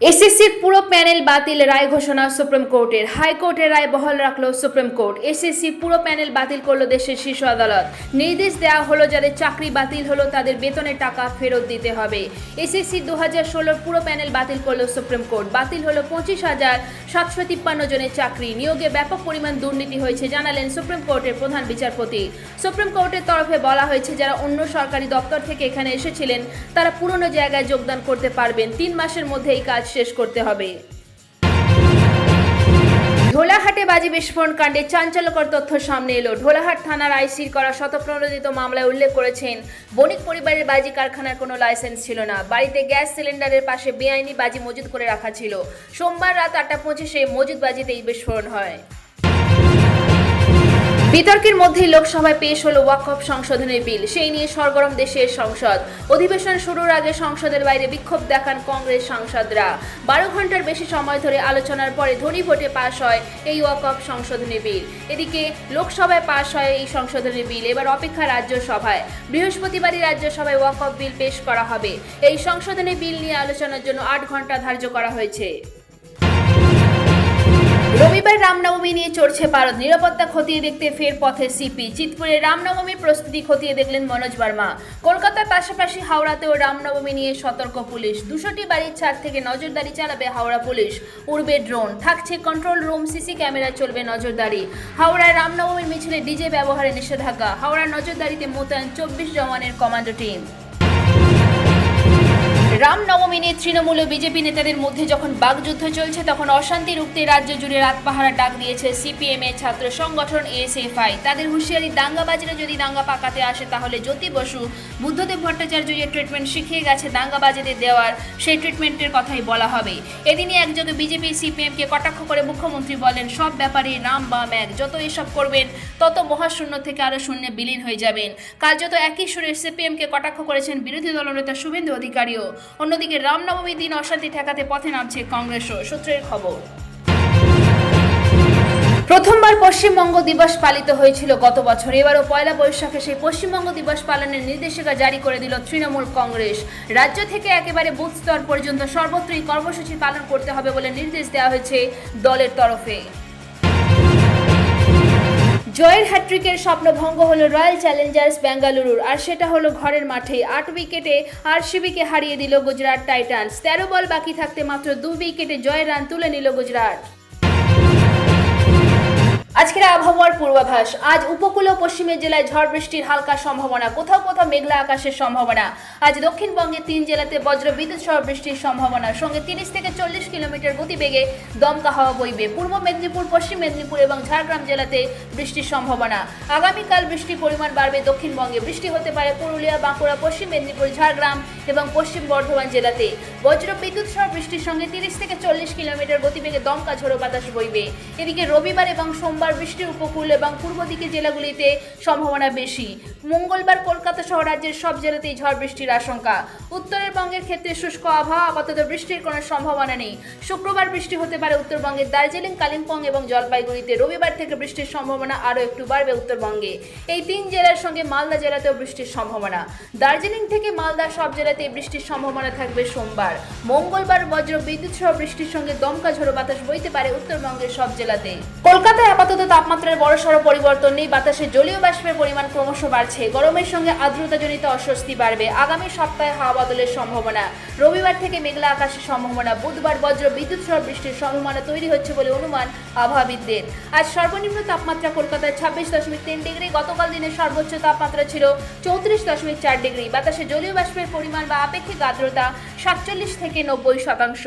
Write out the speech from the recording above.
এসএসসির পুরো প্যানেল বাতিল রায় ঘোষণা সুপ্রিম কোর্টের। হাইকোর্টের রায় বহাল রাখল সুপ্রিম কোর্ট। এসএসসির পুরো প্যানেল বাতিল করল দেশের শীর্ষ আদালত। নির্দেশ দেওয়া হলো যাদের চাকরি বাতিল হলো তাদের বেতনের টাকা ফেরত দিতে হবে। এসএসসি দু হাজার ষোলোর পুরো প্যানেল বাতিল করল সুপ্রিম কোর্ট। বাতিল হলো পঁচিশ হাজার সাতশো তিপ্পান্ন জনের চাকরি। নিয়োগে ব্যাপক পরিমাণ দুর্নীতি হয়েছে, জানালেন সুপ্রিম কোর্টের প্রধান বিচারপতি। সুপ্রিম কোর্টের তরফে বলা হয়েছে, যারা অন্য সরকারি দপ্তর থেকে এখানে এসেছিলেন, তারা পুরনো জায়গায় যোগদান করতে পারবেন। তিন মাসের মধ্যে এই কাজ শেষ করতে হবে। ঢোলাহাটে বাজি বিস্ফোরণ কাণ্ডে চাঞ্চল্যকর তথ্য সামনে এলো। ঢোলাহাট থানার আইসির করা শতপ্রণোদিত মামলায় উল্লেখ করেছেন, বণিক পরিবারের বাজি কারখানার কোনো লাইসেন্স ছিল না। বাড়িতে গ্যাস সিলিন্ডারের পাশে বেআইনি বাজি মজুদ করে রাখা ছিল। সোমবার রাত আটটা পঁচিশে মজুদ বাজিতে এই বিস্ফোরণ হয়। বিতর্কের মধ্যেই লোকসভায় পেশ হলো ওয়াকফ সংশোধনের বিল। সেই নিয়ে সরগরম দেশের সংসদ। অধিবেশন শুরুর আগে সংসদের বাইরে বিক্ষোভ দেখান কংগ্রেস সাংসদরা। বারো ঘণ্টার বেশি সময় ধরে আলোচনার পরে ধনী ভোটে পাশ হয় এই ওয়াকফ সংশোধনী বিল। এদিকে লোকসভায় পাশ হয় এই সংশোধনী বিল। এবার অপেক্ষা রাজ্যসভায়। বৃহস্পতিবারই রাজ্যসভায় ওয়াকফ বিল পেশ করা হবে। এই সংশোধনী বিল নিয়ে আলোচনার জন্য আট ঘণ্টা ধার্য করা হয়েছে। রামনবমী নিয়ে চড়ছে ভারত নিরাপত্তা খতিয়ে দেখতে ফের পথে সিপি। চিতপুরে রামনবমীর প্রস্তুতি খতিয়ে দেখলেন মনোজ বর্মা। কলকাতার পাশাপাশি হাওড়াতেও রামনবমী নিয়ে সতর্ক পুলিশ। দুশোটি বাড়ির ছাদ থেকে নজরদারি চালাবে হাওড়া পুলিশ। উড়বে ড্রোন। থাকছে কন্ট্রোল রুম সিসি ক্যামেরা চলবে নজরদারি। হাওড়ায় রামনবমীর মিছিলে ডিজে ব্যবহারে নিষেধাজ্ঞা। হাওড়ার নজরদারিতে মোতায়েন চব্বিশ জওয়ানের কমান্ডো টিম। তৃণমূল ও বিজেপি নেতাদের মধ্যে যখন বাগযুদ্ধ চলছে, তখন অশান্তি রুখতে রাজ্য জুড়ে রাত পাহারা ডাক দিয়েছে সিপিএম এর ছাত্র সংগঠন এসএফআই তাদের হুঁশিয়ারি, দাঙ্গাবাজরা যদি দাঙ্গা পাকাতে আসে, তাহলে জ্যোতি বসু, বুদ্ধদেব ভট্টাচার্য যে ট্রিটমেন্ট শিখিয়ে গেছে দাঙ্গাবাজীদের দেওয়ার, সেই ট্রিটমেন্টের কথাই বলা হবে। এদিনই একযোগে বিজেপি সিপিএমকে কটাক্ষ করে মুখ্যমন্ত্রী বলেন, সব ব্যাপারে রাম বাম এক, যত এসব করবেন, তত মহাশূন্য থেকে আরও শূন্যে বিলীন হয়ে যাবেন। কার্যত একই সুরে সিপিএমকে কটাক্ষ করেছেন বিরোধী দলনেতা শুভেন্দু অধিকারীও। অন্যদিকে রামনবমীর দিন অশান্তি ঠেকাতে পথে নামছে কংগ্রেসও। সূত্রের খবর। প্রথমবার পশ্চিমবঙ্গ দিবস পালিত হয়েছিল গত বছর। এবারও পয়লা বৈশাখে সেই পশ্চিমবঙ্গ দিবস পালনের নির্দেশিকা জারি করে দিল তৃণমূল কংগ্রেস। রাজ্য থেকে একেবারে বুথ স্তর পর্যন্ত সর্বত্রই কর্মসূচি পালন করতে হবে বলে নির্দেশ দেওয়া হয়েছে দলের তরফে। জয়ের হ্যাট্রিকের স্বপ্ন ভঙ্গ হলো রয়্যাল চ্যালেঞ্জার্স বেঙ্গালুরুর, আর সেটা হলো ঘরের মাঠে আট উইকেটে আরসিবিকে হারিয়ে দিল গুজরাট টাইটান্স। তেরো বল বাকি থাকতে মাত্র দু উইকেটে জয়ের রান তুলে নিল গুজরাট। আজকের আবহাওয়ার পূর্বাভাস, আজ উপকূল ও পশ্চিমের জেলায় ঝড় বৃষ্টির হালকা সম্ভাবনা, কোথাও কোথাও মেঘলা আকাশের সম্ভাবনা। আজ দক্ষিণবঙ্গে তিন জেলাতে বজ্র বিদ্যুৎ সহ বৃষ্টির সম্ভাবনা সঙ্গে তিরিশ থেকে চল্লিশ কিলোমিটার গতিবেগে দমকা হাওয়া বইবে। পূর্ব মেদিনীপুর, পশ্চিম মেদিনীপুর এবং ঝাড়গ্রাম জেলাতে বৃষ্টির সম্ভাবনা। আগামীকাল বৃষ্টির পরিমাণ বাড়বে দক্ষিণবঙ্গে। বৃষ্টি হতে পারে পুরুলিয়া, বাঁকুড়া, পশ্চিম মেদিনীপুর, ঝাড়গ্রাম এবং পশ্চিম বর্ধমান জেলাতে। বজ্র বিদ্যুৎ সহ বৃষ্টির সঙ্গে তিরিশ থেকে চল্লিশ কিলোমিটার গতিবেগে দমকা ঝোড়ো বাতাস বইবে। এদিকে রবিবার এবং সোমবার বৃষ্টির উপকূল এবং পূর্ব দিকে জেলাগুলিতে সম্ভাবনা বেশি। মঙ্গলবার কলকাতা সহ রাজ্যের সব জেলাতেই ঝড় বৃষ্টির আশঙ্কা। উত্তরের বঙ্গের ক্ষেত্রে শুষ্ক আবহাওয়া, আপাতত বৃষ্টির কোনো সম্ভাবনা নেই। শুক্রবার বৃষ্টি হতে পারে উত্তরবঙ্গের দার্জিলিং, কালিম্পং এবং জলপাইগুড়িতে। রবিবার থেকে বৃষ্টির সম্ভাবনা আরও একটু বাড়বে উত্তরবঙ্গে। এই তিন জেলার সঙ্গে মালদা জেলাতেও বৃষ্টির সম্ভাবনা। দার্জিলিং থেকে মালদা সব জেলাতেই বৃষ্টির সম্ভাবনা থাকবে সোমবার। মঙ্গলবার বজ্র বিদ্যুৎ সহ বৃষ্টির সঙ্গে দমকা ঝোড়ো বাতাস বইতে পারে উত্তরবঙ্গের সব জেলাতে। কলকাতায় আপাতত তাপমাত্রার বড়সড় পরিবর্তন নেই বাতাসে জলীয় বাষ্পের পরিমাণ ক্রমশ বাড়ছে। গরমের সঙ্গে আর্দ্রতাজনিত অস্বস্তি বাড়বে। আগামী সপ্তাহে হাওয়া বদলের সম্ভাবনা। রবিবার থেকে মেঘলা আকাশের সম্ভাবনা। বুধবার বজ্র বিদ্যুৎ সহ বৃষ্টির সম্ভাবনা তৈরি হচ্ছে বলে অনুমান আবহাওয়াবিদদের আজ সর্বনিম্ন তাপমাত্রা কলকাতায় ছাব্বিশ দশমিক তিন ডিগ্রি, গতকাল দিনের সর্বোচ্চ তাপমাত্রা ছিল চৌত্রিশ দশমিক চার ডিগ্রি। বাতাসে জলীয় বাষ্পের পরিমাণ বা আপেক্ষিক আর্দ্রতা সাতচল্লিশ থেকে নব্বই শতাংশ।